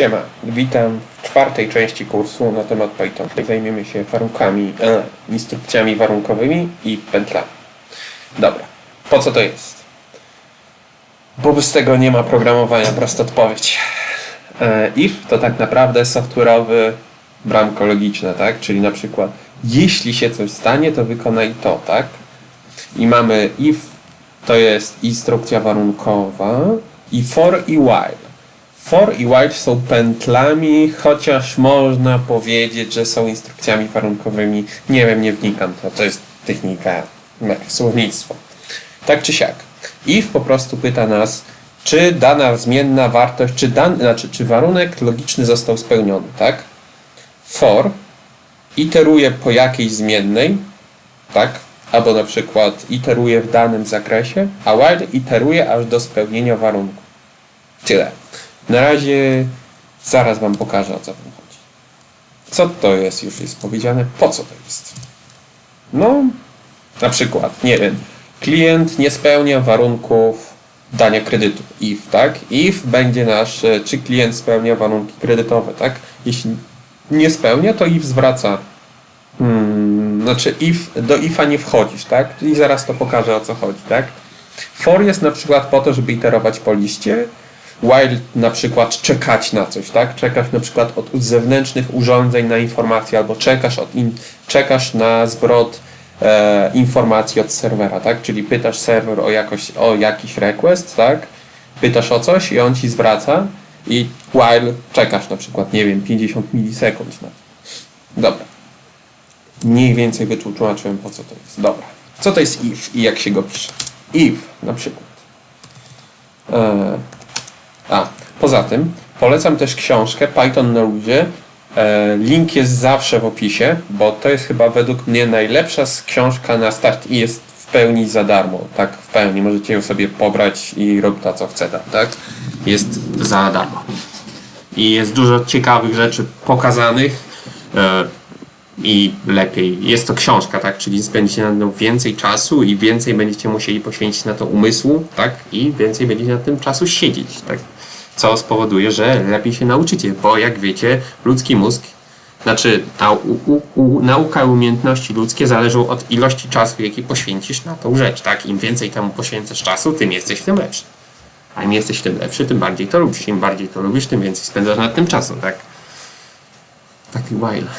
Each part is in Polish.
Siema, witam w czwartej części kursu na temat Python. Zajmiemy się warunkami, e, instrukcjami warunkowymi i pętlami. Dobra, po co to jest? Bo bez tego nie ma programowania, prosta odpowiedź. E, if to tak naprawdę software'owy bramko logiczne, tak? Czyli na przykład jeśli się coś stanie, to wykonaj to, tak? I mamy if to jest instrukcja warunkowa i for i while. For i while są pętlami, chociaż można powiedzieć, że są instrukcjami warunkowymi. Nie wiem, nie wnikam, to, to jest technika, słownictwo. Tak czy siak. If po prostu pyta nas, czy dana zmienna wartość, czy, dan, znaczy, czy warunek logiczny został spełniony, tak? For iteruje po jakiejś zmiennej, tak? Albo na przykład iteruje w danym zakresie, a while iteruje aż do spełnienia warunku. Tyle. Na razie zaraz Wam pokażę o co Wam chodzi. Co to jest, już jest powiedziane, po co to jest. No, na przykład, nie wiem, klient nie spełnia warunków dania kredytu, if, tak? If będzie nasz, e, czy klient spełnia warunki kredytowe, tak? Jeśli nie spełnia, to if zwraca Hmm, znaczy if, do ifa nie wchodzisz, tak? I zaraz to pokażę o co chodzi, tak? For jest na przykład po to, żeby iterować po liście, while na przykład czekać na coś, tak? Czekasz na przykład od zewnętrznych urządzeń na informację, albo czekasz, od in, czekasz na zwrot e, informacji od serwera, tak? Czyli pytasz serwer o, jakoś, o jakiś request, tak? Pytasz o coś i on ci zwraca i while czekasz na przykład, nie wiem, 50 milisekund na to. Dobra mniej więcej wytłumaczyłem po co to jest. Dobra. Co to jest if i jak się go pisze? If na przykład. E, a, poza tym polecam też książkę Python na ludzie. E, link jest zawsze w opisie, bo to jest chyba według mnie najlepsza książka na start i jest w pełni za darmo. Tak, w pełni. Możecie ją sobie pobrać i robić to, co chce tam, tak? Jest za darmo. I jest dużo ciekawych rzeczy pokazanych. E, i lepiej. Jest to książka, tak? Czyli spędzicie na nią więcej czasu i więcej będziecie musieli poświęcić na to umysłu, tak? I więcej będziecie na tym czasu siedzieć, tak? Co spowoduje, że lepiej się nauczycie, bo jak wiecie, ludzki mózg, znaczy ta u, u, nauka i umiejętności ludzkie zależą od ilości czasu, jaki poświęcisz na tą rzecz, tak? Im więcej temu poświęcasz czasu, tym jesteś w tym lepszy. A im jesteś w tym lepszy, tym bardziej to lubisz. Im bardziej to lubisz, tym więcej spędzasz nad tym czasu, tak? Taki while.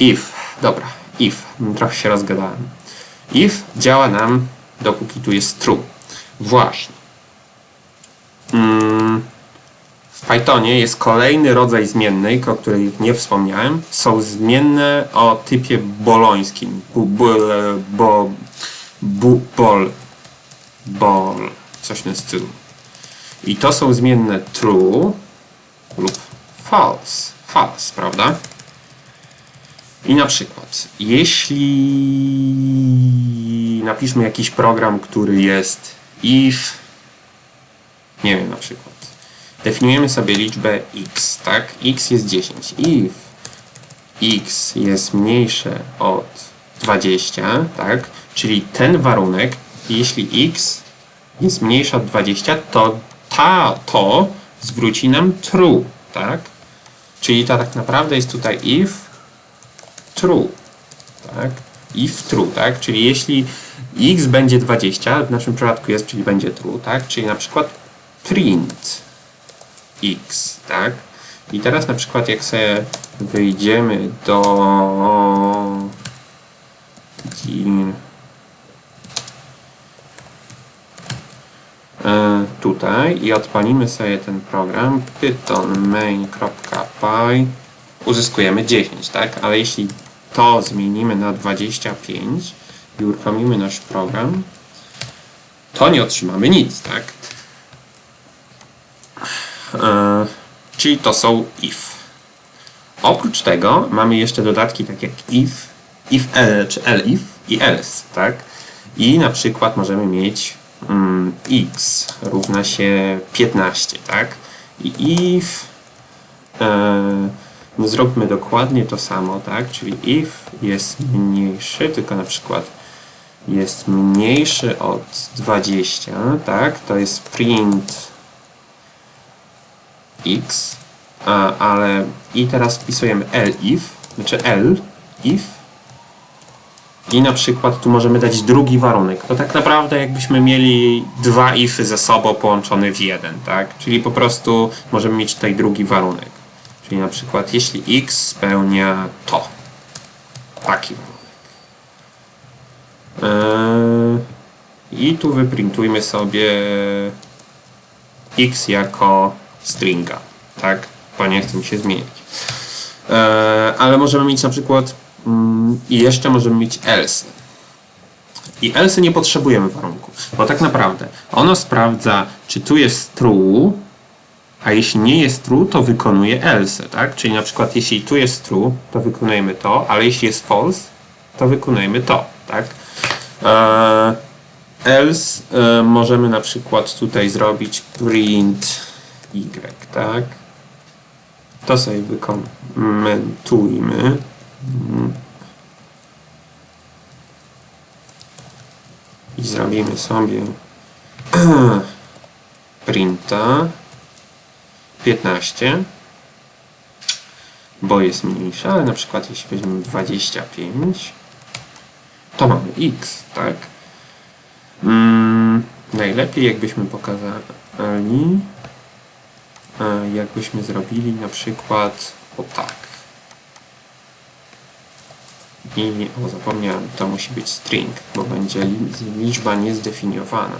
If. Dobra. If. Trochę się rozgadałem. If działa nam dopóki tu jest true. Właśnie. Mm. W Pythonie jest kolejny rodzaj zmiennej, o której nie wspomniałem. Są zmienne o typie bolońskim. Bu, bo, bu, bol, bol. Coś w tym stylu. I to są zmienne true lub false. False, prawda? I na przykład, jeśli napiszmy jakiś program, który jest if, nie wiem, na przykład, definiujemy sobie liczbę x, tak? x jest 10. If x jest mniejsze od 20, tak? Czyli ten warunek, jeśli x jest mniejsze od 20, to ta, to zwróci nam true, tak? Czyli ta tak naprawdę jest tutaj if true, tak? If true, tak? Czyli jeśli x będzie 20, w naszym przypadku jest, czyli będzie true, tak? Czyli na przykład print x, tak? I teraz na przykład jak sobie wyjdziemy do e, tutaj i odpalimy sobie ten program python main.py uzyskujemy 10, tak? Ale jeśli to zmienimy na 25 i uruchomimy nasz program, to nie otrzymamy nic, tak? E, czyli to są if. Oprócz tego mamy jeszcze dodatki takie jak if, if else, czy elif i else, tak? I na przykład możemy mieć mm, x równa się 15, tak? I if e, no zróbmy dokładnie to samo, tak? Czyli if jest mniejszy, tylko na przykład jest mniejszy od 20, tak? To jest print x, ale i teraz wpisujemy elif, znaczy l, if i na przykład tu możemy dać drugi warunek. To tak naprawdę jakbyśmy mieli dwa ify ze sobą połączone w jeden, tak? Czyli po prostu możemy mieć tutaj drugi warunek. Czyli na przykład jeśli x spełnia to. Taki warunek. Eee, I tu wyprintujmy sobie x jako stringa, tak? Bo nie chce mi się zmienić. Eee, ale możemy mieć na przykład mm, i jeszcze możemy mieć else. I else nie potrzebujemy warunku, bo tak naprawdę ono sprawdza, czy tu jest true, a jeśli nie jest true, to wykonuje else, tak? Czyli na przykład jeśli tu jest true, to wykonujemy to, ale jeśli jest false, to wykonujemy to, tak? Eee, else e, możemy na przykład tutaj zrobić print y, tak? To sobie wykomentujmy. I zrobimy sobie printa 15 bo jest mniejsza, ale na przykład jeśli weźmiemy 25 to mamy x, tak? Mm, najlepiej jakbyśmy pokazali jakbyśmy zrobili na przykład o tak. I o zapomniałem, to musi być string, bo będzie li- liczba niezdefiniowana.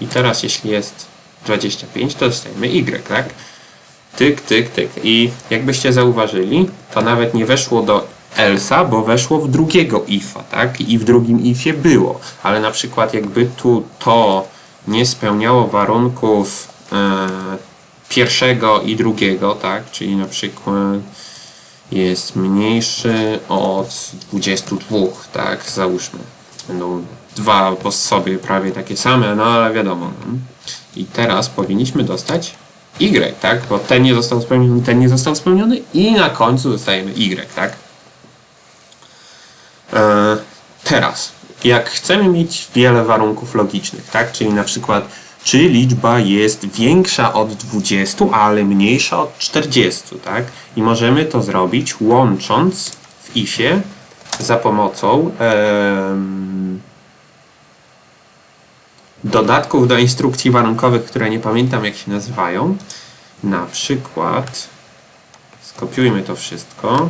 I teraz jeśli jest 25 to dostajemy y, tak? Tyk, tyk, tyk. I jakbyście zauważyli to nawet nie weszło do elsa, bo weszło w drugiego ifa, tak? I w drugim ifie było, ale na przykład jakby tu to nie spełniało warunków e, pierwszego i drugiego, tak? Czyli na przykład jest mniejszy od 22, tak? Załóżmy. Będą dwa po sobie prawie takie same, no ale wiadomo. No. I teraz powinniśmy dostać Y, tak? Bo ten nie został spełniony, ten nie został spełniony i na końcu dostajemy Y, tak? E, teraz, jak chcemy mieć wiele warunków logicznych, tak? Czyli na przykład, czy liczba jest większa od 20, ale mniejsza od 40, tak? I możemy to zrobić łącząc w ifie za pomocą dodatków do instrukcji warunkowych, które nie pamiętam jak się nazywają. Na przykład skopiujmy to wszystko.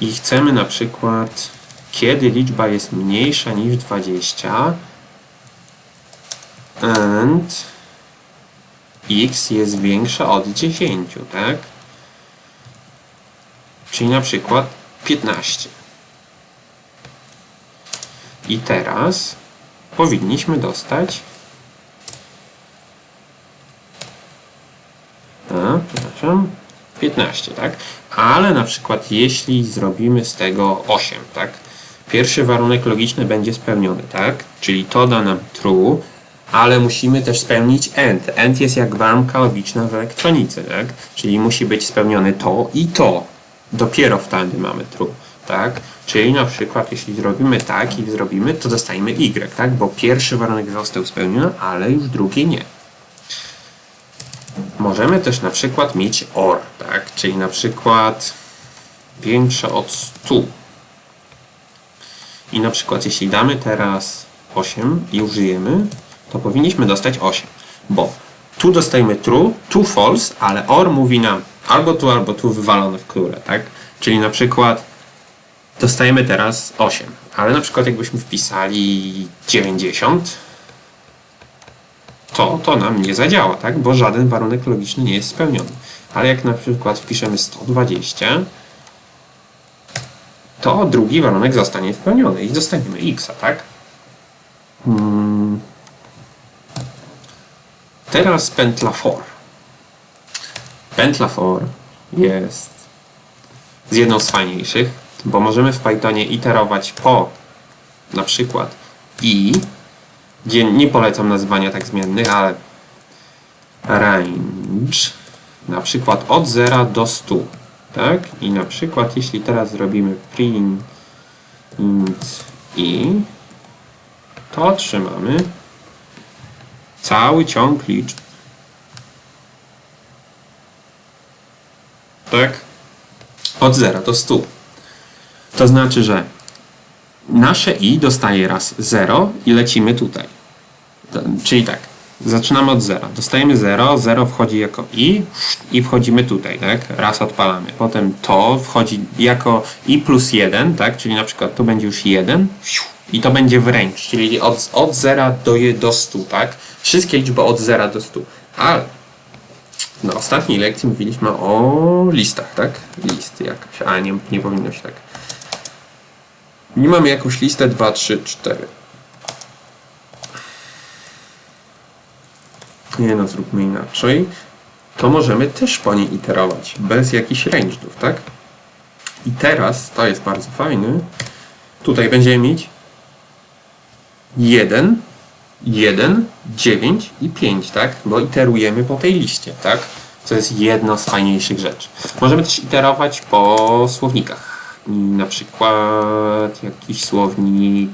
i chcemy na przykład, kiedy liczba jest mniejsza niż 20 and x jest większa od 10, tak? Czyli na przykład 15. I teraz powinniśmy dostać a, przepraszam 15, tak? Ale na przykład jeśli zrobimy z tego 8, tak? Pierwszy warunek logiczny będzie spełniony, tak? Czyli to da nam true, ale musimy też spełnić end. End jest jak bramka logiczna w elektronice, tak? Czyli musi być spełnione to i to. Dopiero wtedy mamy true, tak? Czyli na przykład jeśli zrobimy tak i zrobimy, to dostajemy y, tak? Bo pierwszy warunek został spełniony, ale już drugi nie. Możemy też na przykład mieć OR, tak? Czyli na przykład większe od 100. I na przykład jeśli damy teraz 8 i użyjemy, to powinniśmy dostać 8, bo tu dostajemy true, tu false, ale OR mówi nam albo tu, albo tu wywalone w które, tak? Czyli na przykład dostajemy teraz 8, ale na przykład jakbyśmy wpisali 90, to to nam nie zadziała, tak? Bo żaden warunek logiczny nie jest spełniony. Ale jak na przykład wpiszemy 120, to drugi warunek zostanie spełniony i dostaniemy x, tak? Hmm. Teraz pętla for. Pętla for jest z jedną z fajniejszych, bo możemy w Pythonie iterować po na przykład i gdzie nie polecam nazywania tak zmiennych, ale range na przykład od 0 do 100 tak? I na przykład jeśli teraz zrobimy print int i to otrzymamy cały ciąg liczb. Tak? Od 0 do 100. To znaczy, że nasze i dostaje raz 0 i lecimy tutaj. Czyli tak, zaczynamy od 0. Dostajemy 0, 0 wchodzi jako i i wchodzimy tutaj, tak? Raz odpalamy. Potem to wchodzi jako i plus 1, tak? Czyli na przykład to będzie już 1 i to będzie w range, czyli od, od 0 do, do 100, tak? Wszystkie liczby od 0 do 100. Ale na ostatniej lekcji mówiliśmy o listach, tak? List jakaś, a nie, nie powinno się tak. Nie mamy jakąś listę 2, 3, 4. Nie no, zróbmy inaczej. To możemy też po niej iterować, bez jakichś range'ów, tak? I teraz, to jest bardzo fajny, tutaj będziemy mieć 1, 1, 9 i 5, tak? Bo iterujemy po tej liście, tak? Co jest jedna z fajniejszych rzeczy. Możemy też iterować po słownikach. I na przykład jakiś słownik.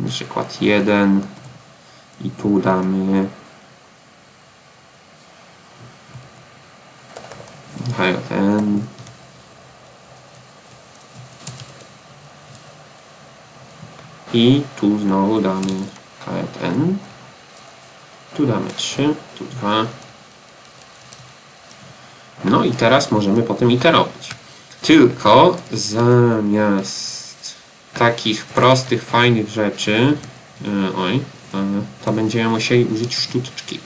Na przykład 1 i tu damy. Ten. I tu znowu damy KN tu damy 3, tu 2 no i teraz możemy potem iterować. Tylko zamiast takich prostych, fajnych rzeczy. E, oj, to będziemy musieli użyć sztuczki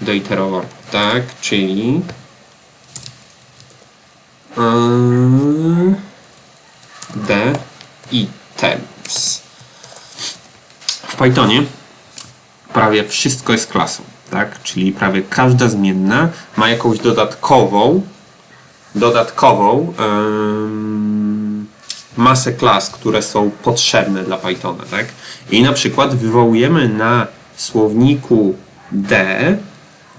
do iterowania tak, czyli e, d items w Pythonie prawie wszystko jest klasą, tak? Czyli prawie każda zmienna ma jakąś dodatkową dodatkową em, masę klas, które są potrzebne dla Pythona, tak? I na przykład wywołujemy na słowniku D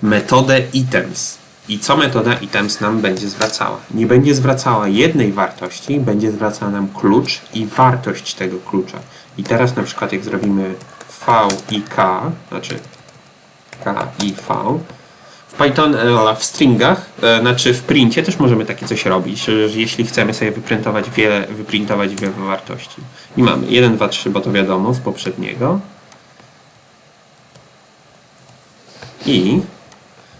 metodę items. I co metoda items nam będzie zwracała? Nie będzie zwracała jednej wartości, będzie zwracała nam klucz i wartość tego klucza. I teraz na przykład jak zrobimy V i K, znaczy K i V, Python, e, w stringach, e, znaczy w princie też możemy takie coś robić, jeśli chcemy sobie wyprintować wiele, wyprintować wiele wartości. I mamy 1, 2, 3, bo to wiadomo z poprzedniego. I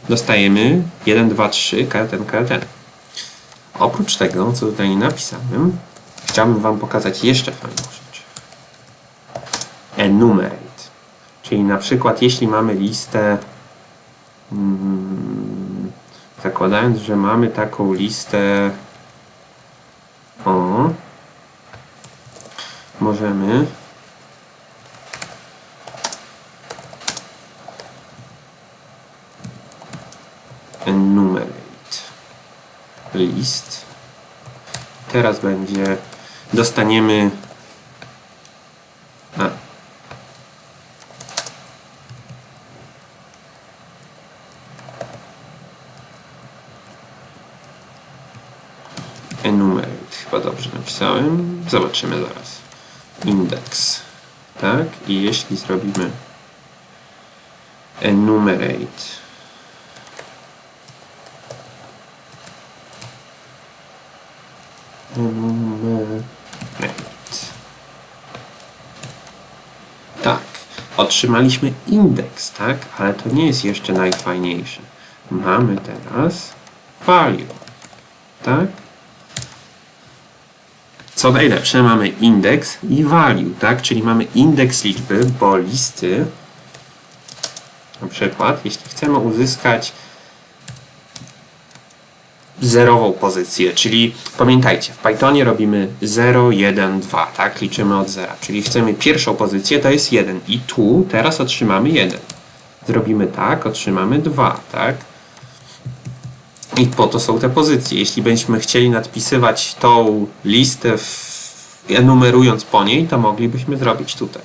dostajemy 1, 2, 3, K1, K1. Oprócz tego, co tutaj napisałem, chciałbym Wam pokazać jeszcze fajną rzecz. Enumerate. Czyli na przykład jeśli mamy listę zakładając, że mamy taką listę o możemy enumerate list. Teraz będzie dostaniemy a, enumerate. Chyba dobrze napisałem. Zobaczymy zaraz. Index. Tak? I jeśli zrobimy enumerate enumerate tak, otrzymaliśmy indeks, tak? Ale to nie jest jeszcze najfajniejsze. Mamy teraz value, tak? Co najlepsze, mamy indeks i value, tak? Czyli mamy indeks liczby, bo listy, na przykład, jeśli chcemy uzyskać zerową pozycję, czyli pamiętajcie, w Pythonie robimy 0, 1, 2, tak? Liczymy od zera, czyli chcemy pierwszą pozycję, to jest 1 i tu teraz otrzymamy 1. Zrobimy tak, otrzymamy 2, tak? I po to są te pozycje. Jeśli byśmy chcieli nadpisywać tą listę enumerując po niej, to moglibyśmy zrobić tutaj.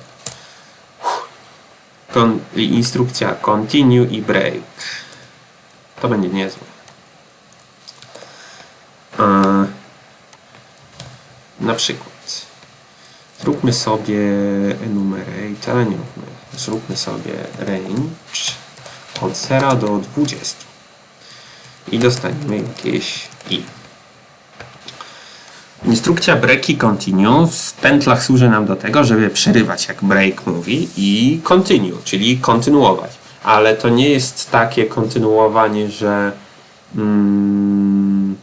Kon, instrukcja continue i break. To będzie niezłe. E, na przykład Zróbmy sobie enumerate, ale nie róbmy. Zróbmy sobie range od 0 do 20. I dostaniemy jakieś i. Instrukcja break i continue w pętlach służy nam do tego, żeby przerywać, jak break mówi, i continue, czyli kontynuować. Ale to nie jest takie kontynuowanie, że mm,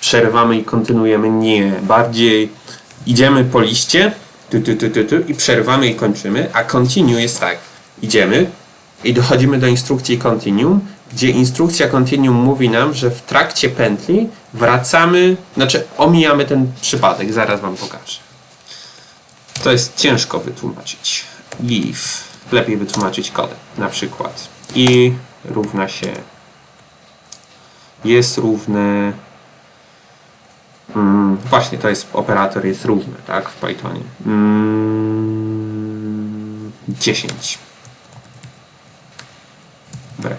przerywamy i kontynuujemy. Nie. Bardziej idziemy po liście tu, tu, tu, tu, tu, i przerywamy i kończymy, a continue jest tak. Idziemy i dochodzimy do instrukcji continuum, gdzie instrukcja continuum mówi nam, że w trakcie pętli wracamy, znaczy omijamy ten przypadek. Zaraz Wam pokażę. To jest ciężko wytłumaczyć. Give. Lepiej wytłumaczyć kodem. Na przykład i równa się jest równe Mm, właśnie, to jest operator jest równy, tak, w Pythonie. Mm, 10. Break.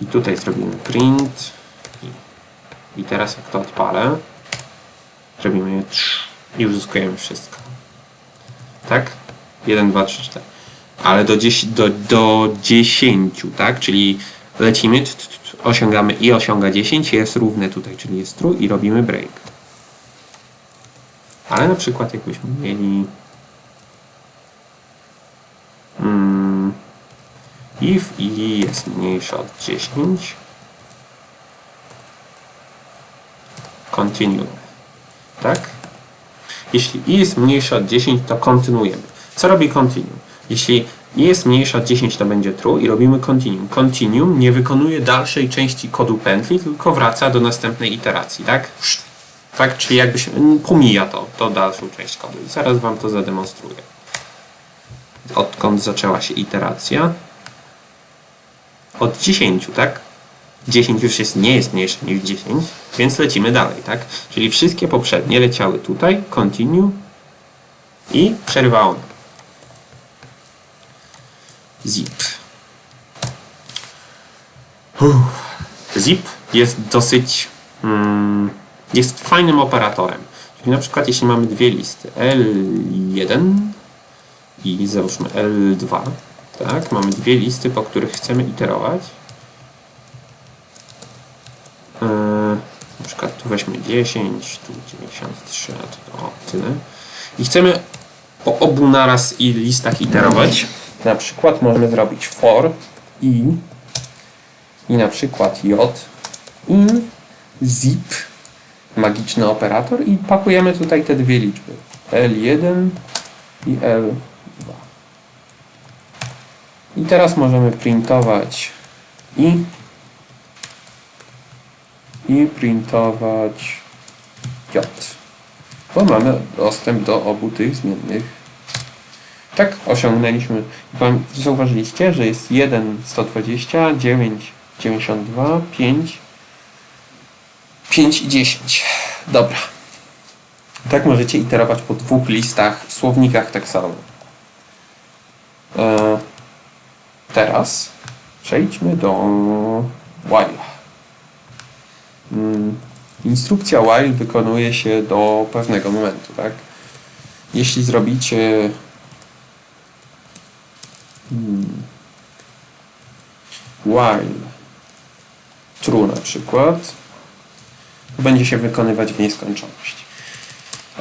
I tutaj zrobimy print. I, teraz jak to odpalę, zrobimy i uzyskujemy wszystko. Tak? 1, 2, 3, 4. Ale do 10, do, do 10 tak? Czyli lecimy, osiągamy i osiąga 10, jest równe tutaj, czyli jest true i robimy break. Ale na przykład jakbyśmy mieli if i jest mniejsze od 10 continue. Tak? Jeśli i jest mniejsze od 10, to kontynuujemy. Co robi continue? Jeśli i jest mniejsza od 10, to będzie true i robimy continuum. Continuum nie wykonuje dalszej części kodu pętli, tylko wraca do następnej iteracji, tak? Tak, czyli jakby się pomija to, to dalszą część kodu. Zaraz Wam to zademonstruję. Odkąd zaczęła się iteracja? Od 10, tak? 10 już jest, nie jest mniejsze niż 10, więc lecimy dalej, tak? Czyli wszystkie poprzednie leciały tutaj, continue i przerywało nam. Zip. Uff. Zip jest dosyć. Mm, jest fajnym operatorem. Czyli na przykład, jeśli mamy dwie listy L1 i załóżmy L2, tak, mamy dwie listy, po których chcemy iterować. Yy, na przykład tu weźmy 10, tu 93, a to o, tyle. I chcemy po obu naraz i listach iterować. Na przykład możemy zrobić for i i na przykład j in zip magiczny operator i pakujemy tutaj te dwie liczby L1 i L2 i teraz możemy printować i i printować j bo mamy dostęp do obu tych zmiennych tak osiągnęliśmy. Zauważyliście, że jest 1, 120, 9, 92, 5, 5 i 10. Dobra. Tak możecie iterować po dwóch listach, słownikach tak samo. E, teraz przejdźmy do while. Mm, instrukcja while wykonuje się do pewnego momentu, tak? Jeśli zrobicie Hmm. While true na przykład będzie się wykonywać w nieskończoność.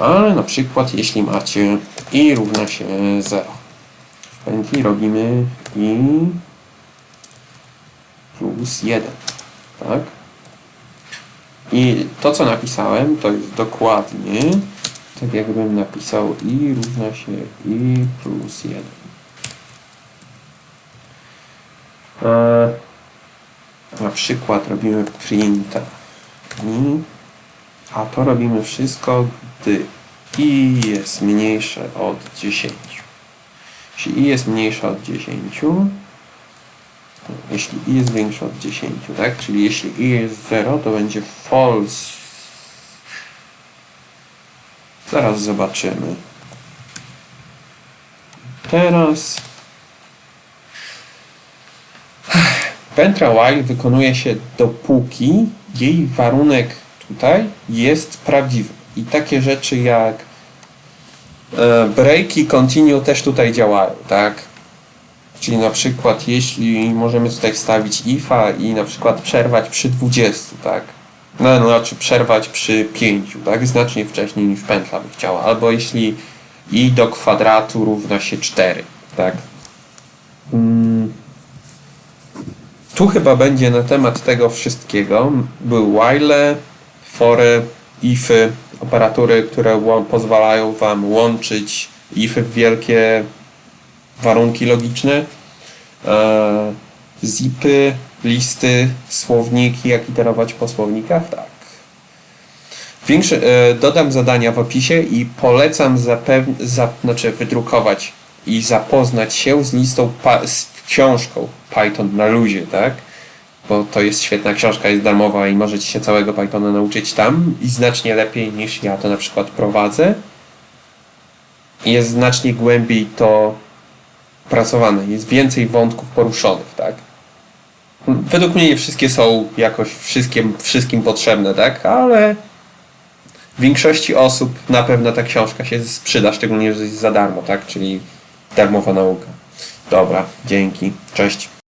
Ale na przykład jeśli macie i równa się 0 w pętli robimy i plus 1 tak? I to co napisałem to jest dokładnie tak jakbym napisał i równa się i plus 1 E, na przykład robimy printa i a to robimy wszystko, gdy i jest mniejsze od 10. Jeśli i jest mniejsze od 10, jeśli i jest większe od 10, tak? Czyli jeśli i jest 0, to będzie false. Zaraz zobaczymy. Teraz Pętla while wykonuje się dopóki jej warunek tutaj jest prawdziwy. I takie rzeczy jak E, break i continue też tutaj działają, tak? Czyli na przykład jeśli możemy tutaj wstawić ifa i na przykład przerwać przy 20, tak? No, no znaczy przerwać przy 5, tak? Znacznie wcześniej niż pętla by chciała. Albo jeśli i do kwadratu równa się 4, tak? Mm. Tu chyba będzie na temat tego wszystkiego. Był while, fory, ify, operatory, które pozwalają Wam łączyć ify w wielkie warunki logiczne, e, zipy, listy, słowniki, jak iterować po słownikach, tak. Większy, e, dodam zadania w opisie i polecam zapew- za, znaczy wydrukować i zapoznać się z listą, z książką Python na luzie, tak? Bo to jest świetna książka, jest darmowa i możecie się całego Pythona nauczyć tam i znacznie lepiej niż ja to na przykład prowadzę. Jest znacznie głębiej to pracowane, jest więcej wątków poruszonych, tak? Według mnie nie wszystkie są jakoś wszystkim, wszystkim potrzebne, tak? Ale większości osób na pewno ta książka się sprzyda, szczególnie, że jest za darmo, tak? Czyli darmowa nauka. Dobra, dzięki. Cześć.